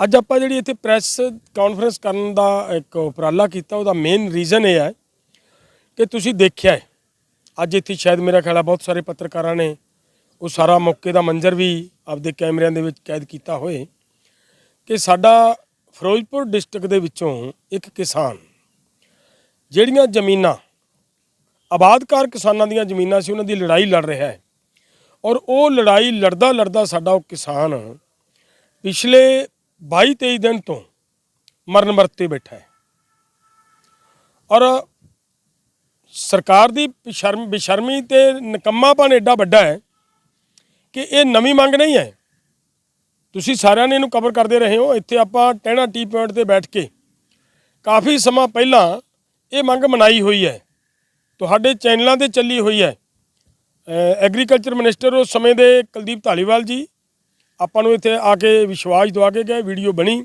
ਅੱਜ ਆਪਾਂ ਜਿਹੜੀ ਇੱਥੇ ਪ੍ਰੈਸ ਕਾਨਫਰੰਸ ਕਰਨ ਦਾ ਇੱਕ ਉਪਰਾਲਾ ਕੀਤਾ, ਉਹਦਾ ਮੇਨ ਰੀਜ਼ਨ ਇਹ ਹੈ ਕਿ ਤੁਸੀਂ ਦੇਖਿਆ ਹੈ, ਅੱਜ ਇੱਥੇ ਸ਼ਾਇਦ ਮੇਰਾ ਖਿਆਲ ਹੈ ਬਹੁਤ ਸਾਰੇ ਪੱਤਰਕਾਰਾਂ ਨੇ ਉਹ ਸਾਰਾ ਮੌਕੇ ਦਾ ਮੰਜ਼ਰ ਵੀ ਆਪਦੇ ਕੈਮਰਿਆਂ ਦੇ ਵਿੱਚ ਕੈਦ ਕੀਤਾ ਹੋਏ ਕਿ ਸਾਡਾ ਫਿਰੋਜ਼ਪੁਰ ਡਿਸਟ੍ਰਿਕਟ ਦੇ ਵਿੱਚੋਂ ਇੱਕ ਕਿਸਾਨ ਜਿਹੜੀਆਂ ਜ਼ਮੀਨਾਂ, ਆਬਾਦਕਾਰ ਕਿਸਾਨਾਂ ਦੀਆਂ ਜ਼ਮੀਨਾਂ ਸੀ, ਉਹਨਾਂ ਦੀ ਲੜਾਈ ਲੜ ਰਿਹਾ ਹੈ ਔਰ ਉਹ ਲੜਾਈ ਲੜਦਾ ਲੜਦਾ ਸਾਡਾ ਉਹ ਕਿਸਾਨ ਪਿਛਲੇ 22 23 ਦਿਨ ਤੋਂ ਮਰਨ ਮਰਤੇ ਬੈਠਾ ਹੈ। ਔਰ ਸਰਕਾਰ ਦੀ ਬੇਸ਼ਰਮ, ਬੇਸ਼ਰਮੀ ਤੇ ਨਕੰਮਾਪਨ ਐਡਾ ਵੱਡਾ ਹੈ ਕਿ ਇਹ ਨਵੀਂ ਮੰਗ ਨਹੀਂ ਹੈ। ਤੁਸੀਂ ਸਾਰਿਆਂ ਨੇ ਇਹਨੂੰ ਕਵਰ ਕਰਦੇ ਰਹੇ ਹੋ। ਇੱਥੇ ਆਪਾਂ ਟਹਿਣਾ ਟੀ ਪੁਆਇੰਟ ਤੇ ਬੈਠ ਕੇ ਕਾਫੀ ਸਮਾਂ ਪਹਿਲਾਂ ਇਹ ਮੰਗ ਮਨਾਈ ਹੋਈ ਹੈ। ਤੁਹਾਡੇ ਚੈਨਲਾਂ ਤੇ ਚੱਲੀ ਹੋਈ ਹੈ। ਐਗਰੀਕਲਚਰ ਮਿਨਿਸਟਰ ਉਸ ਸਮੇਂ ਦੇ ਕੁਲਦੀਪ ਧਾਲੀਵਾਲ ਜੀ ਆਪਾਂ ਨੂੰ ਇੱਥੇ ਆ ਕੇ ਵਿਸ਼ਵਾਸ ਦਵਾ ਕੇ ਗਏ, ਵੀਡੀਓ ਬਣੀ।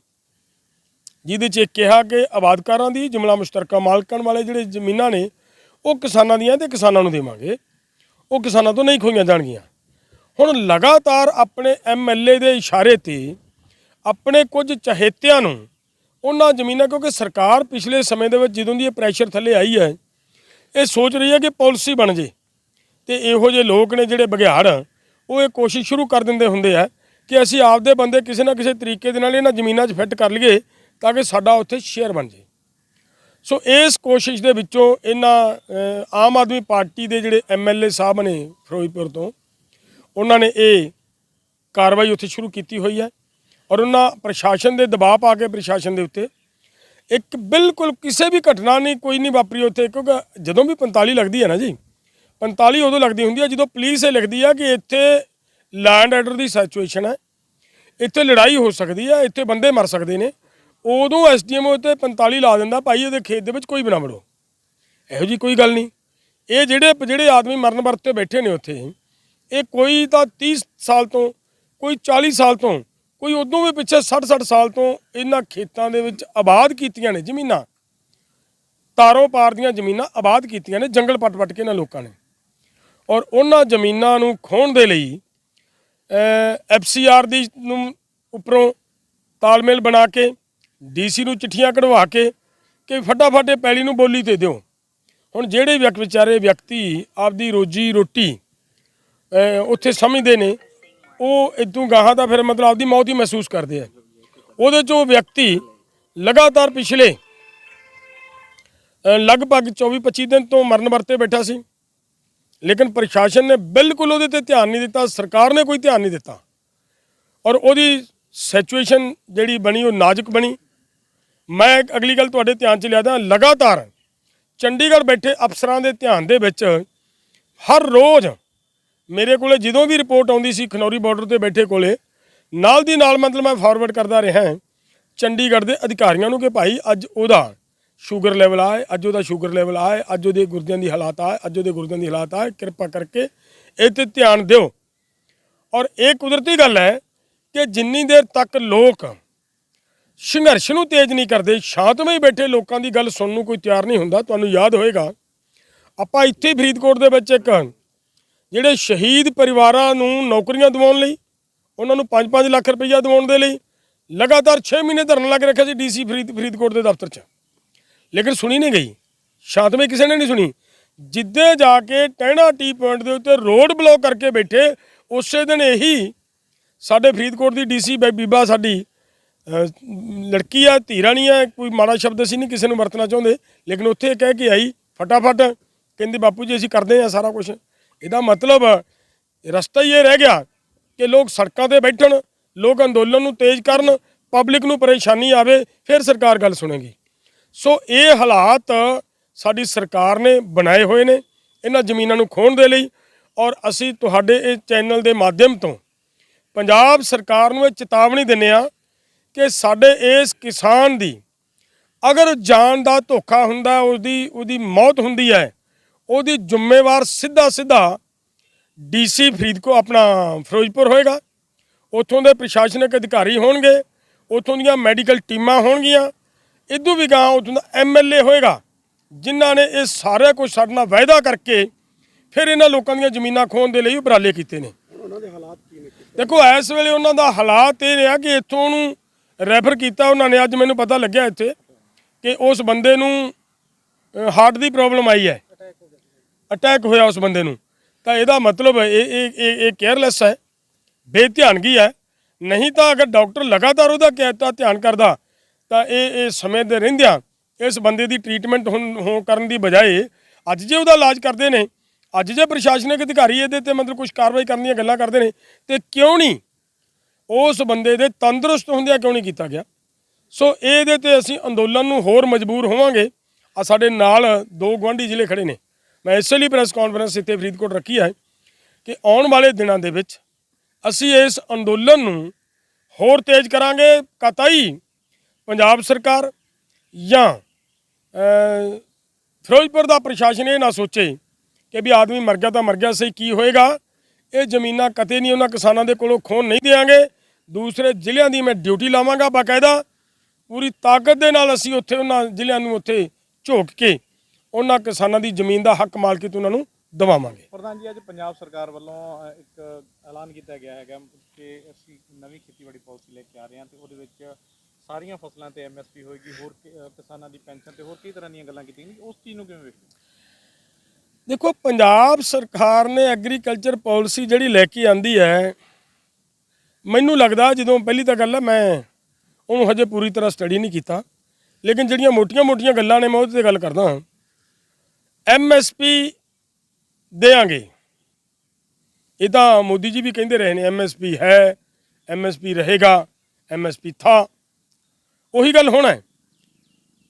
ਜਿਹਦੇ 'ਚ ਇਹ ਕਿਹਾ ਕਿ ਆਬਾਦਕਾਰਾਂ ਦੀ ਜੁਮਲਾ ਮੁਸ਼ਤਰਕਾ ਮਾਲਕਾਂ ਵਾਲੇ ਜਿਹੜੇ ਜ਼ਮੀਨਾਂ ਨੇ, ਉਹ ਕਿਸਾਨਾਂ ਦੀਆਂ ਤੇ ਕਿਸਾਨਾਂ ਨੂੰ ਦੇਵਾਂਗੇ। ਉਹ ਕਿਸਾਨਾਂ ਤੋਂ ਨਹੀਂ ਖੋਈਆਂ ਜਾਣਗੀਆਂ। ਹੁਣ ਲਗਾਤਾਰ ਆਪਣੇ ਐਮਐਲਏ ਦੇ ਇਸ਼ਾਰੇ ਤੇ ਆਪਣੇ ਕੁਝ ਚਹੇਤਿਆਂ ਨੂੰ ਉਹਨਾਂ ਜ਼ਮੀਨਾਂ, ਕਿਉਂਕਿ ਸਰਕਾਰ ਪਿਛਲੇ ਸਮੇਂ ਦੇ ਵਿੱਚ ਜਦੋਂ ਦੀ ਇਹ ਪ੍ਰੈਸ਼ਰ ਥੱਲੇ ਆਈ ਹੈ, ਇਹ ਸੋਚ ਰਹੀ ਹੈ ਕਿ ਪਾਲਿਸੀ ਬਣ ਜੇ। ਤੇ ਇਹੋ ਜਿਹੇ ਲੋਕ ਨੇ ਜਿਹੜੇ ਬਘਿਆੜ, ਉਹ ਇਹ ਕੋਸ਼ਿਸ਼ ਸ਼ੁਰੂ ਕਰ ਦਿੰਦੇ ਹੁੰਦੇ ਆ ਕਿ ਅਸੀਂ ਆਪਦੇ ਬੰਦੇ ਕਿਸੇ ਨਾ ਕਿਸੇ ਤਰੀਕੇ ਦੇ ਨਾਲ ਇਹਨਾਂ ਜ਼ਮੀਨਾਂ 'ਚ ਫਿੱਟ ਕਰ ਲਈਏ ਤਾਂ ਕਿ ਸਾਡਾ ਉੱਥੇ ਸ਼ੇਅਰ ਬਣ ਜੇ ਸੋ ਇਸ ਕੋਸ਼ਿਸ਼ ਦੇ ਵਿੱਚੋਂ ਇਹਨਾਂ ਆਮ ਆਦਮੀ ਪਾਰਟੀ ਦੇ ਜਿਹੜੇ ਐਮਐਲਏ ਸਾਹਿਬ ਨੇ ਫਿਰੋਜ਼ਪੁਰ ਤੋਂ, ਉਹਨਾਂ ਨੇ ਇਹ ਕਾਰਵਾਈ ਉੱਥੇ ਸ਼ੁਰੂ ਕੀਤੀ ਹੋਈ ਹੈ ਔਰ ਉਹਨਾਂ ਪ੍ਰਸ਼ਾਸਨ ਦੇ ਦਬਾਅ ਪਾ ਕੇ ਪ੍ਰਸ਼ਾਸਨ ਦੇ ਉੱਤੇ ਇੱਕ ਬਿਲਕੁਲ ਕਿਸੇ ਵੀ ਘਟਨਾ ਨਹੀਂ, ਕੋਈ ਨਹੀਂ ਵਾਪਰੀ ਉੱਥੇ, ਕਿਉਂਕਿ ਜਦੋਂ ਵੀ 45 ਲੱਗਦੀ ਹੈ ਨਾ ਜੀ 45 ਉਦੋਂ ਲੱਗਦੀ ਹੁੰਦੀ ਹੈ ਜਦੋਂ ਪੁਲਿਸ ਇਹ ਲਿਖਦੀ ਆ ਕਿ ਇੱਥੇ ਲੈਂਡ ਆਰਡਰ ਦੀ ਸਿਚੁਏਸ਼ਨ ਹੈ। ਇੱਥੇ ਲੜਾਈ ਹੋ ਸਕਦੀ ਹੈ ਇੱਥੇ ਬੰਦੇ ਮਰ ਸਕਦੇ ਨੇ। ਉਦੋਂ ਐਸਡੀਐਮਓ 'ਤੇ 45 ਲਾ ਦਿੰਦਾ, ਭਾਈ ਇਹਦੇ ਖੇਤ ਦੇ ਵਿੱਚ ਕੋਈ ਬਣਾ ਨਾ ਵੜੋ ਇਹੋ ਜੀ ਕੋਈ ਗੱਲ ਨਹੀਂ। ਇਹ ਜਿਹੜੇ ਜਿਹੜੇ ਆਦਮੀ ਮਰਨ ਵਰਤ ਬੈਠੇ ਨੇ ਉੱਥੇ, ਇਹ ਕੋਈ ਤਾਂ 30 ਸਾਲ ਤੋਂ, ਕੋਈ 40 ਸਾਲ ਤੋਂ, ਕੋਈ ਉਦੋਂ ਵੀ ਪਿੱਛੇ 60 60 ਸਾਲ ਤੋਂ ਇਹਨਾਂ ਖੇਤਾਂ ਦੇ ਵਿੱਚ ਆਬਾਦ ਕੀਤੀਆਂ ਨੇ ਜ਼ਮੀਨਾਂ। ਤਾਰੋਂ ਪਾਰ ਦੀਆਂ ਜ਼ਮੀਨਾਂ ਆਬਾਦ ਕੀਤੀਆਂ ਨੇ, ਜੰਗਲ ਪੱਟ-ਪੱਟ ਕੇ ਇਹਨਾਂ ਲੋਕਾਂ ਨੇ। ਔਰ ਉਹਨਾਂ ਜ਼ਮੀਨਾਂ ਨੂੰ ਖੋਣ ਦੇ ਲਈ ਐਫਸੀਆਰ ਦੀ ਨੂੰ ਉੱਪਰੋਂ ਤਾਲਮੇਲ ਬਣਾ ਕੇ, ਡੀਸੀ ਨੂੰ ਚਿੱਠੀਆਂ ਕਢਵਾ ਕੇ ਕਿ ਫਟਾਫਟ ਇਹ ਪੈਲੀ ਨੂੰ ਬੋਲੀ ਤੇ ਦਿਓ। ਹੁਣ ਜਿਹੜੇ ਵਿਅਕਤੀ ਵਿਚਾਰੇ ਵਿਅਕਤੀ ਆਪਦੀ ਰੋਜੀ ਰੋਟੀ ਉੱਥੇ ਸਮਝਦੇ ਨੇ, ਉਹ ਇਦੋਂ ਗਾਹਾਂ ਦਾ ਫਿਰ ਮਤਲਬ ਆਪਦੀ ਮੌਤ ਹੀ ਮਹਿਸੂਸ ਕਰਦੇ ਆ। ਉਹਦੇ ਚੋਂ ਵਿਅਕਤੀ ਲਗਾਤਾਰ ਪਿਛਲੇ ਲਗਭਗ 24-25 ਦਿਨ ਤੋਂ ਮਰਨ ਵਰਤੇ ਬੈਠਾ ਸੀ। ਲੇਕਿਨ ਪ੍ਰਸ਼ਾਸਨ ਨੇ ਬਿਲਕੁਲ ਉਹਦੇ ਤੇ ਧਿਆਨ ਨਹੀਂ ਦਿੱਤਾ, ਸਰਕਾਰ ਨੇ ਕੋਈ ਧਿਆਨ ਨਹੀਂ ਦਿੱਤਾ। ਔਰ ਉਹਦੀ ਸਿਚੁਏਸ਼ਨ ਜਿਹੜੀ ਬਣੀ, ਉਹ ਨਾਜ਼ੁਕ ਬਣੀ। ਮੈਂ ਅਗਲੀ ਗੱਲ ਤੁਹਾਡੇ ਧਿਆਨ ਚ ਲਿਆਦਾ, ਲਗਾਤਾਰ ਚੰਡੀਗੜ੍ਹ ਬੈਠੇ ਅਫਸਰਾਂ ਦੇ ਧਿਆਨ ਦੇ ਵਿੱਚ ਹਰ ਰੋਜ਼ ਮੇਰੇ ਕੋਲੇ ਜਦੋਂ ਵੀ ਰਿਪੋਰਟ ਆਉਂਦੀ ਸੀ ਖਨੌਰੀ ਬਾਰਡਰ ਤੇ ਬੈਠੇ ਕੋਲੇ, ਨਾਲ ਦੀ ਨਾਲ ਮਤਲਬ ਮੈਂ ਫਾਰਵਰਡ ਕਰਦਾ ਰਿਹਾ ਚੰਡੀਗੜ੍ਹ ਦੇ ਅਧਿਕਾਰੀਆਂ ਨੂੰ ਕਿ ਭਾਈ ਅੱਜ ਉਹਦਾ ਸ਼ੂਗਰ ਲੈਵਲ ਆਏ, ਅੱਜ ਉਹਦਾ ਸ਼ੂਗਰ ਲੈਵਲ ਆਏ, ਅੱਜ ਉਹਦੇ ਗੁਰਦਿਆਂ ਦੀ ਹਾਲਾਤ ਆਏ, ਅੱਜ ਉਹਦੇ ਗੁਰਦਿਆਂ ਦੀ ਹਾਲਾਤ ਆਏ, ਕਿਰਪਾ ਕਰਕੇ ਇਹ ਤੇ ਧਿਆਨ ਦਿਓ। ਔਰ ਇਹ ਕੁਦਰਤੀ ਗੱਲ ਹੈ ਕਿ ਜਿੰਨੀ ਦੇਰ ਤੱਕ ਲੋਕ ਸੰਘਰਸ਼ ਨੂੰ ਤੇਜ਼ ਨਹੀਂ ਕਰਦੇ, ਸ਼ਾਂਤਮਈ ਬੈਠੇ ਲੋਕਾਂ ਦੀ ਗੱਲ ਸੁਣਨ ਨੂੰ ਕੋਈ ਤਿਆਰ ਨਹੀਂ ਹੁੰਦਾ, ਤੁਹਾਨੂੰ ਯਾਦ ਹੋਏਗਾ। ਆਪਾਂ ਇੱਥੇ ਫਰੀਦਕੋਟ ਦੇ ਵਿੱਚ ਇੱਕ ਜਿਹੜੇ ਸ਼ਹੀਦ ਪਰਿਵਾਰਾਂ ਨੂੰ ਨੌਕਰੀਆਂ ਦਿਵਾਉਣ ਲਈ, ਉਹਨਾਂ ਨੂੰ 5-5 ਲੱਖ ਰੁਪਈਆ ਦਿਵਾਉਣ ਦੇ ਲਈ ਲਗਾਤਾਰ 6 ਮਹੀਨੇ ਧਰਨ ਲੱਗ ਰੱਖਿਆ ਸੀ ਡੀਸੀ ਫਰੀਦ, ਫਰੀਦਕੋਟ ਦੇ ਦਫ਼ਤਰ 'ਚ। ਲੇਕਿਨ ਸੁਣੀ ਨਹੀਂ ਗਈ। ਸ਼ਾਂਤਮਈ ਕਿਸੇ ਨੇ ਨਹੀਂ ਸੁਣੀ। ਜਿੱਦੇ ਜਾ ਕੇ ਟਹਿਣਾ ਟੀ ਪੁਆਇੰਟ ਦੇ ਉੱਤੇ ਰੋਡ ਬਲੌਕ ਕਰਕੇ ਬੈਠੇ ਉਸੇ ਦਿਨ ਇਹੀ ਸਾਡੇ ਫਰੀਦਕੋਟ ਦੀ ਡੀਸੀ ਬੀਬਾ ਸਾਡੀ ਅਹ, ਲੜਕੀ ਆ ਧੀਰਾਣੀ ਆ ਕੋਈ ਮਾੜਾ ਸ਼ਬਦ ਅਸੀਂ ਨਹੀਂ ਕਿਸੇ ਨੂੰ ਵਰਤਣਾ ਚਾਹੁੰਦੇ। ਲੇਕਿਨ ਉੱਥੇ ਇਹ ਕਹਿ ਕੇ ਆਈ ਫਟਾਫਟ ਕਹਿੰਦੀ ਬਾਪੂ ਜੀ ਅਸੀਂ ਕਰਦੇ ਆ ਸਾਰਾ ਕੁਝ ਇਹਦਾ ਮਤਲਬ ਰਸਤਾ ਹੀ ਇਹ ਰਹਿ ਗਿਆ ਕਿ ਲੋਕ ਸੜਕਾਂ ਤੇ ਬੈਠਣ ਲੋਕ ਅੰਦੋਲਨ ਨੂੰ ਤੇਜ਼ ਕਰਨ ਪਬਲਿਕ ਨੂੰ ਪਰੇਸ਼ਾਨੀ ਆਵੇ ਫਿਰ ਸਰਕਾਰ ਗੱਲ ਸੁਣੇਗੀ। ਸੋ ਇਹ ਹਾਲਾਤ ਸਾਡੀ ਸਰਕਾਰ ਨੇ ਬਣਾਏ ਹੋਏ ਨੇ, ਇਹਨਾਂ ਜ਼ਮੀਨਾਂ ਨੂੰ ਖੋਣ ਦੇ ਲਈ ਔਰ ਅਸੀਂ ਤੁਹਾਡੇ ਇਹ ਚੈਨਲ ਦੇ ਮਾਧਿਅਮ ਤੋਂ ਪੰਜਾਬ ਸਰਕਾਰ ਨੂੰ ਇਹ ਚੇਤਾਵਨੀ ਦਿੰਦੇ ਆ ਕਿ ਸਾਡੇ ਇਸ ਕਿਸਾਨ ਦੀ ਅਗਰ ਜਾਨ ਦਾ ਧੋਖਾ ਹੁੰਦਾ ਉਹਦੀ ਉਹਦੀ ਮੌਤ ਹੁੰਦੀ ਹੈ, ਉਹਦੀ ਜ਼ਿੰਮੇਵਾਰ ਸਿੱਧਾ ਸਿੱਧਾ ਡੀਸੀ ਫਰੀਦਕੋ ਆਪਣਾ ਫਿਰੋਜ਼ਪੁਰ ਹੋਏਗਾ। ਉੱਥੋਂ ਦੇ ਪ੍ਰਸ਼ਾਸਨਿਕ ਅਧਿਕਾਰੀ ਹੋਣਗੇ, ਉੱਥੋਂ ਦੀਆਂ ਮੈਡੀਕਲ ਟੀਮਾਂ ਹੋਣਗੀਆਂ ਇਦੋਂ ਵੀ ਗਾਂ ਉੱਥੋਂ ਦਾ ਐਮਐਲਏ ਹੋਏਗਾ ਜਿਨ੍ਹਾਂ ਨੇ ਇਹ ਸਾਰਾ ਕੁਝ ਸਾਡੇ ਨਾਲ ਵਾਅਦਾ ਕਰਕੇ ਫਿਰ ਇਹਨਾਂ ਲੋਕਾਂ ਦੀਆਂ ਜ਼ਮੀਨਾਂ ਖੋਣ ਦੇ ਲਈ ਉਪਰਾਲੇ ਕੀਤੇ ਨੇ। ਦੇਖੋ ਇਸ ਵੇਲੇ ਉਹਨਾਂ ਦਾ ਹਾਲਾਤ ਇਹ ਰਿਹਾ ਕਿ ਇੱਥੋਂ ਨੂੰ ਰੈਫਰ ਕੀਤਾ ਉਹਨਾਂ ਨੇ। ਅੱਜ ਮੈਨੂੰ ਪਤਾ ਲੱਗਿਆ ਇੱਥੇ ਕਿ ਉਸ ਬੰਦੇ ਨੂੰ ਹਾਰਟ ਦੀ ਪ੍ਰੋਬਲਮ ਆਈ ਹੈ। ਅਟੈਕ ਹੋਇਆ ਉਸ ਬੰਦੇ ਨੂੰ। ਤਾਂ ਇਹਦਾ ਮਤਲਬ ਇਹ ਇਹ ਇਹ ਕੇਅਰਲੈਸ ਹੈ ਬੇਧਿਆਨਗੀ ਹੈ। ਨਹੀਂ ਤਾਂ ਅਗਰ ਡਾਕਟਰ ਲਗਾਤਾਰ ਉਹਦਾ ਕਹਿਤਾ ਧਿਆਨ ਕਰਦਾ ਤਾਂ ਇਹ ਇਹ ਸਮੇਂ ਦੇ ਰਹਿੰਦਿਆਂ ਇਸ ਬੰਦੇ ਦੀ ਟ੍ਰੀਟਮੈਂਟ ਹੁਣ ਹੋ ਕਰਨ ਦੀ ਬਜਾਏ ਅੱਜ ਜੇ ਉਹਦਾ ਇਲਾਜ ਕਰਦੇ ਨੇ, ਅੱਜ ਜੇ ਪ੍ਰਸ਼ਾਸਨਿਕ ਅਧਿਕਾਰੀ ਇਹਦੇ ਤੇ ਮਤਲਬ ਕੁਝ ਕਾਰਵਾਈ ਕਰਨ ਦੀਆਂ ਗੱਲਾਂ ਕਰਦੇ ਨੇ, ਤੇ ਕਿਉਂ ਨਹੀਂ ਉਸ ਬੰਦੇ ਦੇ ਤੰਦਰੁਸਤ ਹੁੰਦਿਆਂ ਕਿਉਂ ਨਹੀਂ ਕੀਤਾ ਗਿਆ? ਸੋ ਇਹਦੇ ਤੇ ਅਸੀਂ ਅੰਦੋਲਨ ਨੂੰ ਹੋਰ ਮਜਬੂਰ ਹੋਵਾਂਗੇ। ਆ ਸਾਡੇ ਨਾਲ ਦੋ ਗੁਆਂਢੀ ਜ਼ਿਲ੍ਹੇ ਖੜੇ ਨੇ। ਮੈਂ ਇਸੇ ਲਈ ਪ੍ਰੈਸ ਕਾਨਫਰੰਸ ਇੱਥੇ ਫਰੀਦਕੋਟ ਰੱਖੀ ਹੈ ਕਿ ਆਉਣ ਵਾਲੇ ਦਿਨਾਂ ਦੇ ਵਿੱਚ ਅਸੀਂ ਇਸ ਅੰਦੋਲਨ ਨੂੰ ਹੋਰ ਤੇਜ਼ ਕਰਾਂਗੇ। ਕਤਾਈ ਪੰਜਾਬ ਸਰਕਾਰ ਜਾਂ ਫਿਰੋਜ਼ਪੁਰ ਦਾ ਪ੍ਰਸ਼ਾਸਨ ਇਹ ਨਾ ਸੋਚੇ ਕਿ ਵੀ ਆਦਮੀ ਮਰ ਗਿਆ ਤਾਂ ਮਰ ਗਿਆ ਸਹੀ ਕੀ ਹੋਏਗਾ? ਇਹ ਜ਼ਮੀਨਾਂ ਕਦੇ ਨਹੀਂ ਉਹਨਾਂ ਕਿਸਾਨਾਂ ਦੇ ਕੋਲੋਂ ਖੋਣ ਨਹੀਂ ਦੇਵਾਂਗੇ। ਦੂਸਰੇ ਜ਼ਿਲ੍ਹਿਆਂ ਦੀ ਮੈਂ ਡਿਊਟੀ ਲਾਵਾਂਗਾ ਬਾਕਾਇਦਾ। ਪੂਰੀ ਤਾਕਤ ਦੇ ਨਾਲ ਅਸੀਂ ਉੱਥੇ ਉਹਨਾਂ ਜ਼ਿਲ੍ਹਿਆਂ ਨੂੰ ਉੱਥੇ ਝੋਕ ਕੇ ਉਹਨਾਂ ਕਿਸਾਨਾਂ ਦੀ ਜ਼ਮੀਨ ਦਾ ਹੱਕ ਮਾਲਕੀਤ ਉਹਨਾਂ ਨੂੰ ਦਵਾਵਾਂਗੇ। ਪ੍ਰਧਾਨ ਜੀ, ਅੱਜ ਪੰਜਾਬ ਸਰਕਾਰ ਵੱਲੋਂ ਇੱਕ ਐਲਾਨ ਕੀਤਾ ਗਿਆ ਹੈਗਾ ਕਿ ਅਸੀਂ ਨਵੀਂ ਖੇਤੀਬਾੜੀ ਪਾਲਿਸੀ ਲੈ ਕੇ ਆ ਰਹੇ ਹਾਂ ਤੇ ਉਹਦੇ ਵਿੱਚ ਸਾਰੀਆਂ ਫਸਲਾਂ ਤੇ ਐਮਐਸਪੀ ਹੋਏਗੀ ਹੋਰ ਕਿ- ਅ, ਕਿਸਾਨਾਂ ਦੀ ਪੈਨਸ਼ਨ ਤੇ ਹੋਰ ਕਈ ਤਰ੍ਹਾਂ ਦੀਆਂ ਗੱਲਾਂ ਕੀਤੀਆਂ ਗਈਆਂ। ਉਸ ਚੀਜ਼ ਨੂੰ ਕਿਵੇਂ ਵੇਖਦੇ ਹੋ? ਦੇਖੋ ਪੰਜਾਬ ਸਰਕਾਰ ਨੇ ਐਗਰੀਕਲਚਰ ਪਾਲਿਸੀ ਜਿਹੜੀ ਲੈ ਕੇ ਆਂਦੀ ਹੈ ਮੈਨੂੰ ਲੱਗਦਾ ਜਦੋਂ ਪਹਿਲੀ ਤਾਂ ਗੱਲ ਹੈ ਮੈਂ ਉਹਨੂੰ ਹਜੇ ਪੂਰੀ ਤਰ੍ਹਾਂ ਸਟੱਡੀ ਨਹੀਂ ਕੀਤਾ। ਲੇਕਿਨ ਜਿਹੜੀਆਂ ਮੋਟੀਆਂ-ਮੋਟੀਆਂ ਗੱਲਾਂ ਨੇ ਮੈਂ ਉਹਦੇ ਤੇ ਗੱਲ ਕਰਦਾ ਹਾਂ। ਐਮਐਸਪੀ ਦੇਾਂਗੇ ਇਹ ਤਾਂ ਮੋਦੀ ਜੀ ਵੀ ਕਹਿੰਦੇ ਰਹੇ ਨੇ ਐਮਐਸਪੀ ਹੈ ਐਮਐਸਪੀ ਰਹੇਗਾ ਐਮਐਸਪੀ ਥਾ। ਉਹੀ ਗੱਲ ਹੋਣਾ ਹੈ।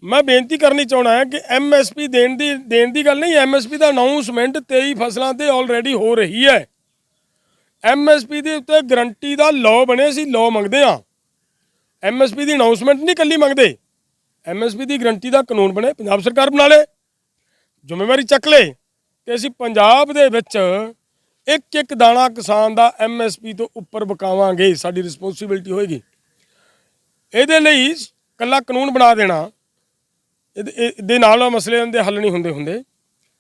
ਮੈਂ ਬੇਨਤੀ ਕਰਨੀ ਚਾਹਣਾ ਹੈ ਕਿ ਐਮਐਸਪੀ ਦੇਣ ਦੀ ਦੇਣ ਦੀ ਗੱਲ ਨਹੀਂ ਐਮਐਸਪੀ ਦਾ ਅਨਾਉਂਸਮੈਂਟ 23 ਫਸਲਾਂ ਤੇ ਆਲਰੇਡੀ ਹੋ ਰਹੀ ਹੈ। ਐਮਐਸਪੀ ਦੇ ਉੱਤੇ ਗਰੰਟੀ ਦਾ ਲਾਅ ਬਣੇ ਸੀ ਲਾਅ ਮੰਗਦੇ ਆ ਐਮਐਸਪੀ ਦੀ ਅਨਾਉਂਸਮੈਂਟ ਨਹੀਂ ਕੱਲੀ ਮੰਗਦੇ। ਐਮਐਸਪੀ ਦੀ ਗਰੰਟੀ ਦਾ ਕਾਨੂੰਨ ਬਣੇ, ਪੰਜਾਬ ਸਰਕਾਰ ਬਣਾ ਲੇ। ਜ਼ਿੰਮੇਵਾਰੀ ਚੱਕ ਲੇ ਕਿ ਅਸੀਂ ਪੰਜਾਬ ਦੇ ਵਿੱਚ ਇੱਕ ਇੱਕ ਦਾਣਾ ਕਿਸਾਨ ਦਾ ਐਮਐਸਪੀ ਤੋਂ ਉੱਪਰ ਬਕਾਵਾਂਗੇ ਸਾਡੀ ਰਿਸਪੌਂਸਿਬਿਲਟੀ ਹੋਏਗੀ। ਇਹਦੇ ਲਈ ਕੱਲਾ ਕਾਨੂੰਨ ਬਣਾ ਦੇਣਾ, ਇਹਦੇ- ਇਹਦੇ ਨਾਲ ਮਸਲੇ ਦੇ ਹੱਲ ਨਹੀਂ ਹੁੰਦੇ ਹੁੰਦੇ।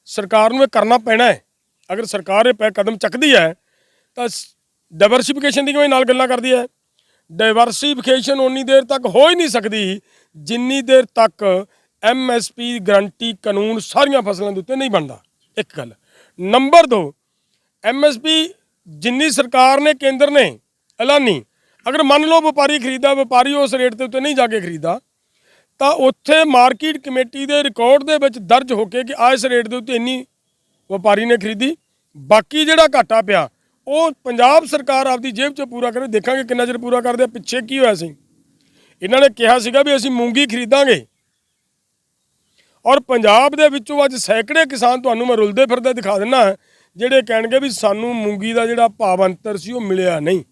ਸਰਕਾਰ ਨੂੰ ਇਹ ਕਰਨਾ ਪੈਣਾ ਹੈ। ਅਗਰ ਸਰਕਾਰ ਇਹ ਪੈ ਕਦਮ ਚੱਕਦੀ ਹੈ, ਤਾਂ ਡਾਈਵਰਸਿਫਿਕੇਸ਼ਨ ਦੀ ਕਿਵੇਂ ਨਾਲ ਗੱਲਾਂ ਕਰਦੀ ਹੈ? ਡਾਈਵਰਸਿਫਿਕੇਸ਼ਨ ਉਨੀ ਦੇਰ ਤੱਕ ਹੋ ਹੀ ਨਹੀਂ ਸਕਦੀ, ਜਿੰਨੀ ਦੇਰ ਤੱਕ ਐਮਐਸਪੀ ਗਰੰਟੀ ਕਾਨੂੰਨ ਸਾਰੀਆਂ ਫਸਲਾਂ ਦੇ ਉੱਤੇ ਨਹੀਂ ਬਣਦਾ। ਇੱਕ ਗੱਲ। ਨੰਬਰ 2 ਐਮਐਸਪੀ ਜਿੰਨੀ ਸਰਕਾਰ ਨੇ, ਕੇਂਦਰ ਨੇ ਐਲਾਨੀ ਅਗਰ ਮੰਨ ਲਓ ਵਪਾਰੀ ਖਰੀਦਾ ਵਪਾਰੀ ਉਸ ਰੇਟ ਦੇ ਉੱਤੇ ਨਹੀਂ ਜਾ ਕੇ ਖਰੀਦਾ ਤਾਂ ਉੱਥੇ ਮਾਰਕੀਟ ਕਮੇਟੀ ਦੇ ਰਿਕਾਰਡ ਦੇ ਵਿੱਚ ਦਰਜ ਹੋ ਕੇ ਕਿ ਆ ਇਸ ਰੇਟ ਦੇ ਉੱਤੇ ਇੰਨੀ ਵਪਾਰੀ ਨੇ ਖਰੀਦੀ। ਬਾਕੀ ਜਿਹੜਾ ਘਾਟਾ ਪਿਆ, ਉਹ ਪੰਜਾਬ ਸਰਕਾਰ ਆਪਦੀ ਜੇਬ 'ਚ ਪੂਰਾ ਕਰੇ, ਦੇਖਾਂਗੇ ਕਿੰਨਾ ਚਿਰ ਪੂਰਾ ਕਰਦੇ ਪਿੱਛੇ ਕੀ ਹੋਇਆ ਸੀ। ਇਹਨਾਂ ਨੇ ਕਿਹਾ ਸੀਗਾ ਵੀ ਅਸੀਂ ਮੂੰਗੀ ਖਰੀਦਾਂਗੇ। ਔਰ ਪੰਜਾਬ ਦੇ ਵਿੱਚੋਂ ਅੱਜ ਸੈਂਕੜੇ ਕਿਸਾਨ ਤੁਹਾਨੂੰ ਮੈਂ ਰੁਲਦੇ ਫਿਰਦੇ ਦਿਖਾ ਦਿੰਨਾ ਜਿਹੜੇ ਕਹਿਣਗੇ ਵੀ ਸਾਨੂੰ ਮੂੰਗੀ ਦਾ ਜਿਹੜਾ ਭਾਵ ਅੰਤਰ ਸੀ, ਉਹ ਮਿਲਿਆ ਨਹੀਂ।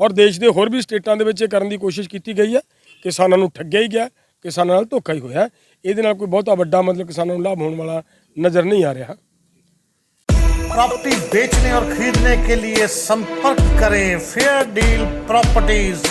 ਔਰ ਦੇਸ਼ ਦੇ ਹੋਰ ਵੀ ਸਟੇਟਾਂ ਦੇ ਵਿੱਚ ਇਹ ਕਰਨ ਦੀ ਕੋਸ਼ਿਸ਼ ਕੀਤੀ ਗਈ ਹੈ ਕਿਸਾਨਾਂ ਨੂੰ ਠੱਗਿਆ ਹੀ ਗਿਆ ਕਿਸਾਨਾਂ ਨਾਲ ਧੋਖਾ ਹੀ ਹੋਇਆ ਇਹਦੇ ਨਾਲ ਕੋਈ ਬਹੁਤਾ ਵੱਡਾ ਮਤਲਬ ਕਿਸਾਨਾਂ ਨੂੰ ਲਾਭ ਹੋਣ ਵਾਲਾ ਨਜ਼ਰ ਨਹੀਂ ਆ ਰਿਹਾ प्रॉपर्टी बेचने और खरीदने के लिए संपर्क करें फेयर डील प्रॉपर्टीज